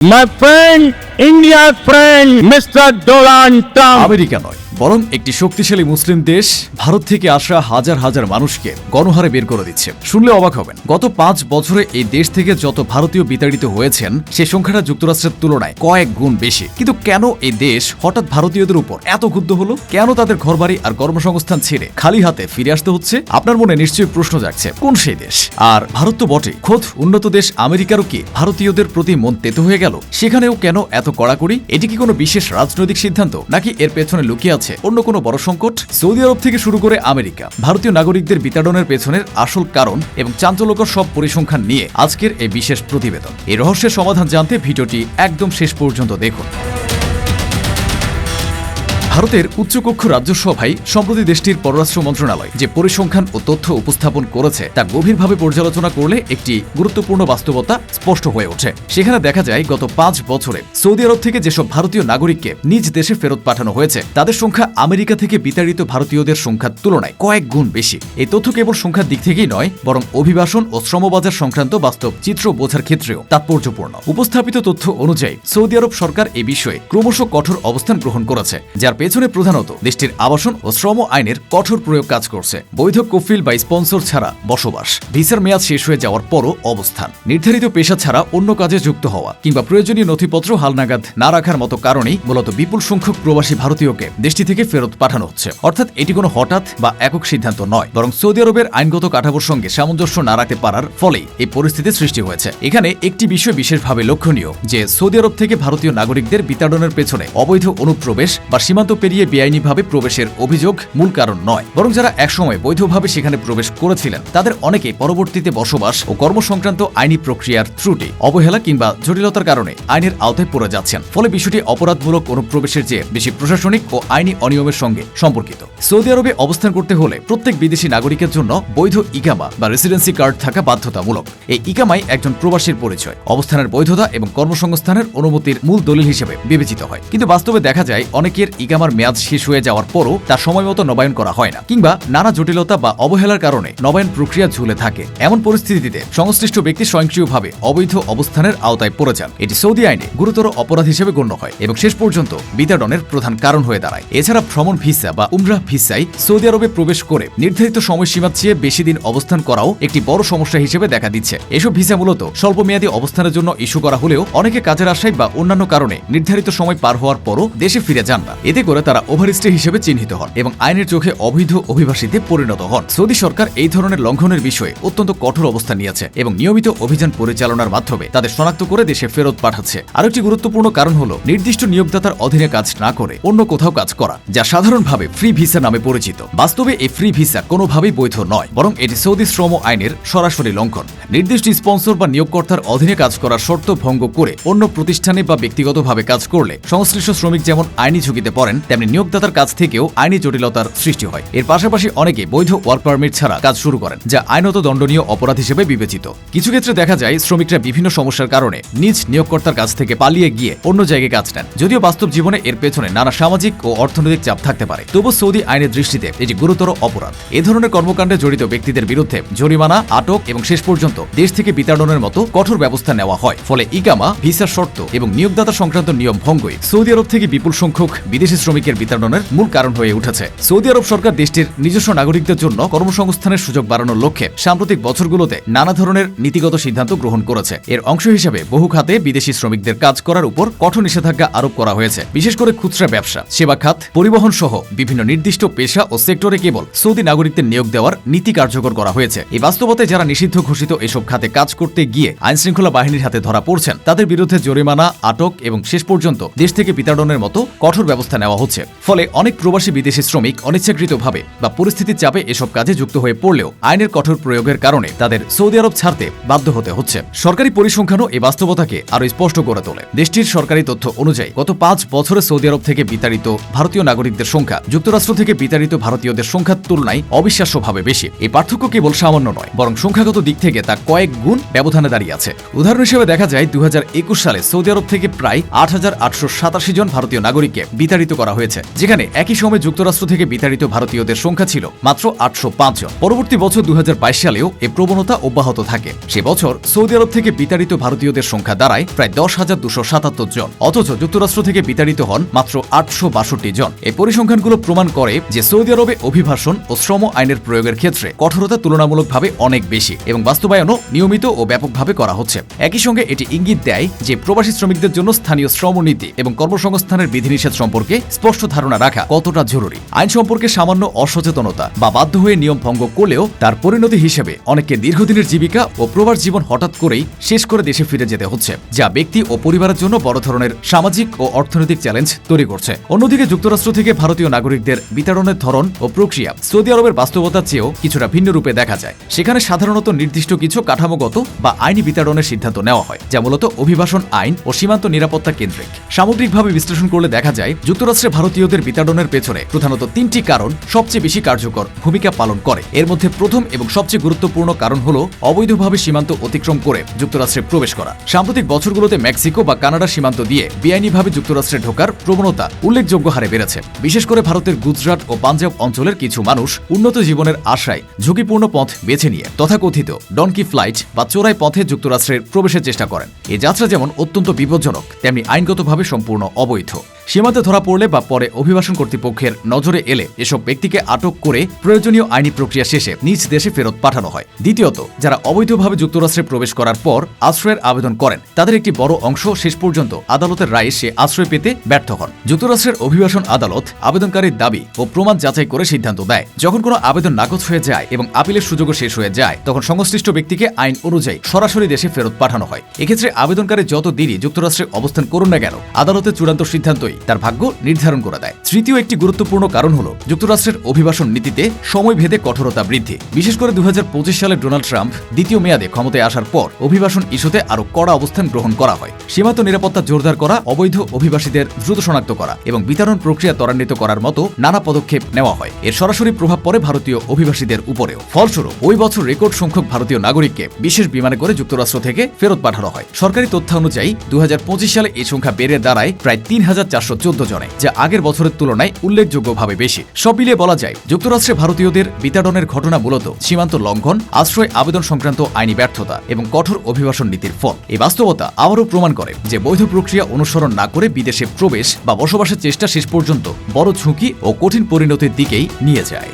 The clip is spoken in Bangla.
My friend, India's friend, Mr. Donald Trump. America নয় বরং একটি শক্তিশালী মুসলিম দেশ ভারত থেকে আসা হাজার হাজার মানুষকে গণহারে বের করে দিচ্ছে। শুনলে অবাক হবেন। গত পাঁচ বছরে এই দেশ থেকে যত ভারতীয় বিতাড়িত হয়েছেন, সে সংখ্যাটা যুক্তরাষ্ট্রের তুলনায় কয়েক গুণ বেশি। কিন্তু কেন এই দেশ হঠাৎ ভারতীয়দের উপর এত ক্ষুব্ধ হলো? কেন তাদের ঘরবাড়ি আর কর্মসংস্থান ছেড়ে খালি হাতে ফিরে আসতে হচ্ছে? আপনার মনে নিশ্চয়ই প্রশ্ন জাগছে, কোন সেই দেশ? আর ভারত তো বটে খোদ উন্নত দেশ আমেরিকারও কি ভারতীয়দের প্রতি মন তেতো হয়ে গেল? সেখানেও কেন এত কড়াকড়ি? এটি কি কোনো বিশেষ রাজনৈতিক সিদ্ধান্ত? নাকি এর পেছনে লুকিয়ে আছে অন্য কোনো বড় সংকট? সৌদি আরব থেকে শুরু করে আমেরিকা। ভারতীয় নাগরিকদের বিতাড়নের পেছনের আসল কারণ এবং চাঞ্চল্যকর সব পরিসংখ্যান নিয়ে আজকের এই বিশেষ প্রতিবেদন। এই রহস্যের সমাধান জানতে ভিডিওটি একদম শেষ পর্যন্ত দেখুন। ভারতের উচ্চকক্ষ রাজ্যসভায় সম্প্রতি দেশটির পররাষ্ট্র মন্ত্রণালয় যে পরিসংখ্যান ও তথ্য উপস্থাপন করেছে তা গভীরভাবে পর্যালোচনা করলে একটি গুরুত্বপূর্ণ বাস্তবতা স্পষ্ট হয়ে ওঠে। সেখানে দেখা যায়, গত পাঁচ বছরে সৌদি আরব থেকে যেসব ভারতীয় নাগরিককে নিজ দেশে ফেরত পাঠানো হয়েছে, তাদের সংখ্যা আমেরিকা থেকে বিতাড়িত ভারতীয়দের সংখ্যার তুলনায় কয়েক গুণ বেশি। এই তথ্য কেবল সংখ্যার দিক থেকেই নয়, বরং অভিবাসন ও শ্রমবাজার সংক্রান্ত বাস্তব চিত্র বোঝার ক্ষেত্রেও তাৎপর্যপূর্ণ। উপস্থাপিত তথ্য অনুযায়ী, সৌদি আরব সরকার এ বিষয়ে ক্রমশ কঠোর অবস্থান গ্রহণ করেছে, যার পেছনে প্রধানত দেশটির আবাসন ও শ্রম আইনের কঠোর প্রয়োগ কাজ করছে। বৈধ কফিল বা স্পন্সর ছাড়া বসবাস। ভিসার মেয়াদ শেষ হয়ে যাওয়ার পরও অবস্থান। নির্ধারিত পেশা ছাড়া অন্য কাজে যুক্ত হওয়া কিংবা প্রয়োজনীয় নথিপত্র হালনাগাদ না রাখার মতো কারণেই মূলত বিপুল সংখ্যক প্রবাসী ভারতীয়কে দেশটি থেকে ফেরত পাঠানো হচ্ছে। অর্থাৎ এটি কোনো হঠাৎ বা একক সিদ্ধান্ত নয়, বরং সৌদি আরবের আইনগত কাঠামোর সঙ্গে সামঞ্জস্য না রাখতে পারার ফলেই এই পরিস্থিতির সৃষ্টি হয়েছে। এখানে একটি বিষয় বিশেষভাবে লক্ষণীয় যে সৌদি আরব থেকে ভারতীয় নাগরিকদের বিতাড়নের পেছনে অবৈধ অনুপ্রবেশ বা সীমান্ত পেরিয়ে বেআইনিভাবে প্রবেশের অভিযোগ মূল কারণ নয়। বরং যারা একসময় বৈধভাবে সেখানে প্রবেশ করেছিলেন, তাদের অনেকে পরবর্তীতে বসবাস ও কর্মসংক্রান্ত আইনি প্রক্রিয়ার ত্রুটি, অবহেলা কিংবা জটিলতার কারণে আইনের আওতায় পড়ে যাচ্ছেন। ফলে বিষয়টি অপরাধমূলক অনুপ্রবেশের চেয়ে বেশি প্রশাসনিক ও আইনি অনিয়মের সঙ্গে সম্পর্কিত। সৌদি আরবে অবস্থান করতে হলে প্রত্যেক বিদেশি নাগরিকের জন্য বৈধ ইকামা বা রেসিডেন্সি কার্ড থাকা বাধ্যতামূলক। এই ইকামাই একজন প্রবাসীর পরিচয়। অবস্থানের বৈধতা এবং কর্মসংস্থানের অনুমতির মূল দলিল হিসেবে বিবেচিত হয়। কিন্তু বাস্তবে দেখা যায়, অনেকের ইকামার মেয়াদ শেষ হয়ে যাওয়ার পরও তা সময় মতো নবায়ন করা হয় না কিংবা নানা জটিলতা বা অবহেলার কারণে নবায়ন প্রক্রিয়া ঝুলে থাকে। এমন পরিস্থিতিতে সংশ্লিষ্ট ব্যক্তি স্বয়ংক্রিয়ভাবে অবৈধ অবস্থানের আওতায় পড়ে যান। এটি সৌদি আইনে গুরুতর অপরাধ হিসেবে গণ্য হয় এবং শেষ পর্যন্ত বিতাড়নের প্রধান কারণ হয়ে দাঁড়ায়। এছাড়া ভ্রমণ ভিসা বা উমরাহ ভিসায় সৌদি আরবে প্রবেশ করে নির্ধারিত সময়সীমার চেয়ে বেশি দিন অবস্থান করাও একটি বড় সমস্যা হিসেবে দেখা দিচ্ছে। এসব ভিসা মূলত স্বল্পমেয়াদী অবস্থানের জন্য ইস্যু করা হলেও অনেকে কাজের আশায় বা অন্যান্য কারণে নির্ধারিত সময় পার হওয়ার পরও দেশে ফিরে যান না। এতে করে তারা ওভারস্টে হিসেবে চিহ্নিত হন এবং আইনের চোখে অবৈধ অভিবাসীতে পরিণত হন। সৌদি সরকার এই ধরনের লঙ্ঘনের বিষয়ে অত্যন্ত কঠোর অবস্থান নিয়েছে এবং নিয়মিত অভিযান পরিচালনার মাধ্যমে তাদের শনাক্ত করে দেশে ফেরত পাঠাচ্ছে। আরেকটি গুরুত্বপূর্ণ কারণ হল, নির্দিষ্ট নিয়োগদাতার অধীনে কাজ না করে অন্য কোথাও কাজ করা, যা সাধারণভাবে ফ্রি ভিসা নামে পরিচিত। বাস্তবে এই ফ্রি ভিসা কোনোভাবেই বৈধ নয়, বরং এটি সৌদি শ্রম আইনের সরাসরি লঙ্ঘন। নির্দিষ্ট স্পন্সর বা নিয়োগকর্তার অধীনে কাজ করার শর্ত ভঙ্গ করে অন্য প্রতিষ্ঠানে বা ব্যক্তিগতভাবে কাজ করলে সংশ্লিষ্ট শ্রমিক যেমন আইনি ঝুঁকিতে পড়েন তেমনি নিয়োগদাতার কাছ থেকেও আইনি জটিলতার সৃষ্টি হয়। এর পাশাপাশি অনেকে বৈধ ওয়ার্ক পারমিট ছাড়া কাজ শুরু করেন, যা আইনত দণ্ডনীয় অপরাধ হিসেবে বিবেচিত। কিছু ক্ষেত্রে দেখা যায়, শ্রমিকরা বিভিন্ন সমস্যার কারণে নিজ নিয়োগকর্তার কাছ থেকে পালিয়ে গিয়ে অন্য জায়গায় কাজ নেন। যদিও বাস্তব জীবনে এর পেছনে নানা সামাজিক ও অর্থনৈতিক চাপ থাকতে পারে। তবু সৌদি আইনের দৃষ্টিতে এটি গুরুতর অপরাধ। এ ধরনের কর্মকাণ্ডে জড়িত ব্যক্তিদের বিরুদ্ধে জরিমানা, আটক এবং শেষ পর্যন্ত দেশ থেকে বিতাড়নের মতো কঠোর ব্যবস্থা নেওয়া হয়। ফলে ইকামা, ভিসার শর্ত এবং নিয়োগদাতা সংক্রান্ত নিয়ম ভঙ্গই সৌদি আরব থেকে বিপুল সংখ্যক বিদেশি শ্রমিকের বিতাড়নের মূল কারণ হয়ে উঠেছে। সৌদি আরব সরকার দেশটির নিজস্ব নাগরিকদের জন্য কর্মসংস্থানের সুযোগ বাড়ানোর লক্ষ্যে সাম্প্রতিক বছরগুলোতে নানা ধরনের নীতিগত সিদ্ধান্ত গ্রহণ করেছে। এর অংশ হিসেবে বহু খাতে বিদেশি শ্রমিকদের কাজ করার উপর কঠোর নিষেধাজ্ঞা আরোপ করা হয়েছে। বিশেষ করে খুচরা ব্যবসা, সেবা খাত, পরিবহন সহ বিভিন্ন নির্দিষ্ট পেশা ও সেক্টরে কেবল সৌদি নাগরিকদের নিয়োগ দেওয়ার নীতি কার্যকর করা হয়েছে। এই বাস্তবতায় যারা নিষিদ্ধ ঘোষিত এসব খাতে কাজ করতে গিয়ে আইনশৃঙ্খলা বাহিনীর হাতে ধরা পড়ছেন, তাদের বিরুদ্ধে জরিমানা, আটক এবং শেষ পর্যন্ত দেশ থেকে বিতাড়নের মতো কঠোর ব্যবস্থা নেওয়া হচ্ছে। ফলে অনেক প্রবাসী বিদেশি শ্রমিক অনিচ্ছাকৃতভাবে বা পরিস্থিতির চাপে এসব কাজে যুক্ত হয়ে পড়লেও আইনের কঠোর প্রয়োগের কারণে তাদের সৌদি আরব ছাড়তে বাধ্য হতে হচ্ছে। সরকারি পরিসংখ্যানও এই বাস্তবতাকে আরও স্পষ্ট করে তোলে। দেশটির সরকারি তথ্য অনুযায়ী, গত পাঁচ বছরে সৌদি আরব থেকে বিতাড়িত ভারতীয় নাগরিকদের সংখ্যা যুক্তরাষ্ট্র থেকে বিতাড়িত ভারতীয়দের সংখ্যার তুলনায় অবিশ্বাস্যভাবে বেশি। এই পার্থক্য কেবল সামান্য নয়, বরং সংখ্যাগত দিক থেকে তা কয়েক গুণ ব্যবধানে দাঁড়িয়ে আছে। উদাহরণ হিসেবে দেখা যায় দু হাজার একুশ সালে সৌদি আরব থেকে প্রায় আট হাজার আটশো সাতাশি জন ভারতীয় নাগরিককে বিতাড়িত করা করা হয়েছে, যেখানে একই সময়ে যুক্তরাষ্ট্র থেকে বিতাড়িত ভারতীয়দের সংখ্যা ছিল মাত্র আটশো জন। পরবর্তী বছর দু সালেও এ প্রবণতা অব্যাহত থাকে। সে বছর সৌদি আরব থেকে বিতাড়িত ভারতীয়দের সংখ্যা দাঁড়ায় প্রায় দশ হাজার দুশো সাতাত্তর জন। অথচ যুক্তরাষ্ট্র থেকে বিতাড়িত হন মাত্র আটশো বাষট্টি জন। এই পরিসংখ্যানগুলো প্রমাণ করে যে সৌদি আরবে অভিবাসন ও শ্রম আইনের প্রয়োগের ক্ষেত্রে কঠোরতা তুলনামূলকভাবে অনেক বেশি এবং বাস্তবায়নও নিয়মিত ও ব্যাপকভাবে করা হচ্ছে। একই সঙ্গে এটি ইঙ্গিত দেয় যে প্রবাসী শ্রমিকদের জন্য স্থানীয় শ্রমনীতি এবং কর্মসংস্থানের বিধিনিষেধ সম্পর্কে স্পষ্ট ধারণা রাখা কতটা জরুরি? আইন সম্পর্কে সামান্য অসচেতনতা বা বাধ্য হয়ে নিয়ম ভঙ্গ করলেও তার পরিণতি হিসেবে অনেককে দীর্ঘদিনের জীবিকা ও প্রবাস জীবন হঠাৎ করেই শেষ করে দেশে ফিরে যেতে হচ্ছে, যা ব্যক্তি ও পরিবারের জন্য বড় ধরনের সামাজিক ও অর্থনৈতিক চ্যালেঞ্জ তৈরি করছে। অন্যদিকে যুক্তরাষ্ট্র থেকে ভারতীয় নাগরিকদের বিতরণের ধরন ও প্রক্রিয়া সৌদি আরবের বাস্তবতার চেয়েও কিছুটা ভিন্ন রূপে দেখা যায়। সেখানে সাধারণত নির্দিষ্ট কিছু কাঠামোগত বা আইনি বিতরণের সিদ্ধান্ত নেওয়া হয়, যা মূলত অভিবাসন আইন ও সীমান্ত নিরাপত্তা কেন্দ্রিক। সামগ্রিকভাবে বিশ্লেষণ করলে দেখা যায়, যুক্তরাষ্ট্রে ভারতীয়দের বিতাড়নের পেছনে প্রধানত তিনটি কারণ সবচেয়ে বেশি কার্যকর ভূমিকা পালন করে। এর মধ্যে প্রথম এবং সবচেয়ে গুরুত্বপূর্ণ কারণ হল অবৈধভাবে সীমান্ত অতিক্রম করে যুক্তরাষ্ট্রে প্রবেশ করা। সাম্প্রতিক বছরগুলোতে মেক্সিকো বা কানাডা সীমান্ত দিয়ে বেআইনিভাবে যুক্তরাষ্ট্রে ঢোকার প্রবণতা উল্লেখযোগ্য হারে বেড়েছে। বিশেষ করে ভারতের গুজরাট ও পাঞ্জাব অঞ্চলের কিছু মানুষ উন্নত জীবনের আশায় ঝুঁকিপূর্ণ পথ বেছে নিয়ে তথাকথিত ডনকি ফ্লাইট বা চোরাই পথে যুক্তরাষ্ট্রের প্রবেশের চেষ্টা করেন। এ যাত্রা যেমন অত্যন্ত বিপজ্জনক, তেমনি আইনগতভাবে সম্পূর্ণ অবৈধ। সীমান্তে ধরা পড়লে বা পরে অভিবাসন কর্তৃপক্ষের নজরে এলে এসব ব্যক্তিকে আটক করে প্রয়োজনীয় আইনি প্রক্রিয়া শেষে নিজ দেশে ফেরত পাঠানো হয়। দ্বিতীয়ত, যারা অবৈধভাবে যুক্তরাষ্ট্রে প্রবেশ করার পর আশ্রয়ের আবেদন করেন, তাদের একটি বড় অংশ শেষ পর্যন্ত আদালতের রায়ে সে আশ্রয় পেতে ব্যর্থ হন। যুক্তরাষ্ট্রের অভিবাসন আদালত আবেদনকারীর দাবি ও প্রমাণ যাচাই করে সিদ্ধান্ত দেয়। যখন কোনো আবেদন নাকচ হয়ে যায় এবং আপিলের সুযোগও শেষ হয়ে যায়, তখন সংশ্লিষ্ট ব্যক্তিকে আইন অনুযায়ী সরাসরি দেশে ফেরত পাঠানো হয়। এক্ষেত্রে আবেদনকারী যত দেরি যুক্তরাষ্ট্রে অবস্থান করুন না কেন, আদালতের চূড়ান্ত সিদ্ধান্তই তার ভাগ্য নির্ধারণ করে দেয়। তৃতীয় একটি গুরুত্বপূর্ণ কারণ হল, যুক্তরাষ্ট্রের অভিবাসন নীতিতে সময় ভেদে কঠোরতা বৃদ্ধি। বিশেষ করে দু সালে ডোনাল্ড ট্রাম্প দ্বিতীয় মেয়াদে ক্ষমতায় আসার পর অভিবাসন ইস্যুতে আরও কড়া অবস্থান গ্রহণ করা হয়। সীমান্ত নিরাপত্তা জোরদার করা, অবৈধ অভিবাসীদের দ্রুত শনাক্ত করা এবং বিতরণ প্রক্রিয়া ত্বরান্বিত করার মতো নানা পদক্ষেপ নেওয়া হয়। এর সরাসরি প্রভাব পড়ে ভারতীয় অভিবাসীদের উপরেও। ফলস্বরূপ, ওই বছর রেকর্ড সংখ্যক ভারতীয় নাগরিককে বিশেষ বিমানে করে যুক্তরাষ্ট্র থেকে ফেরত পাঠানো হয়। সরকারি তথ্য অনুযায়ী দু হাজার পঁচিশ সালে এই সংখ্যা বেড়ে দাঁড়ায় প্রায় তিন হাজার চারশো চোদ্দ জনে, যা আগের বছরের তুলনায় উল্লেখযোগ্যভাবে বেশি। সব মিলিয়ে বলা যায়, যুক্তরাষ্ট্রে ভারতীয়দের বিতাড়নের ঘটনা মূলত সীমান্ত লঙ্ঘন, আশ্রয় আবেদন সংক্রান্ত আইনি ব্যর্থতা এবং কঠোর অভিবাসন নীতির ফল। এই বাস্তবতা আবারও প্রমাণ করে যে বৈধ প্রক্রিয়া অনুসরণ না করে বিদেশে প্রবেশ বা বসবাসের চেষ্টা শেষ পর্যন্ত বড় ঝুঁকি ও কঠিন পরিণতির দিকেই নিয়ে যায়।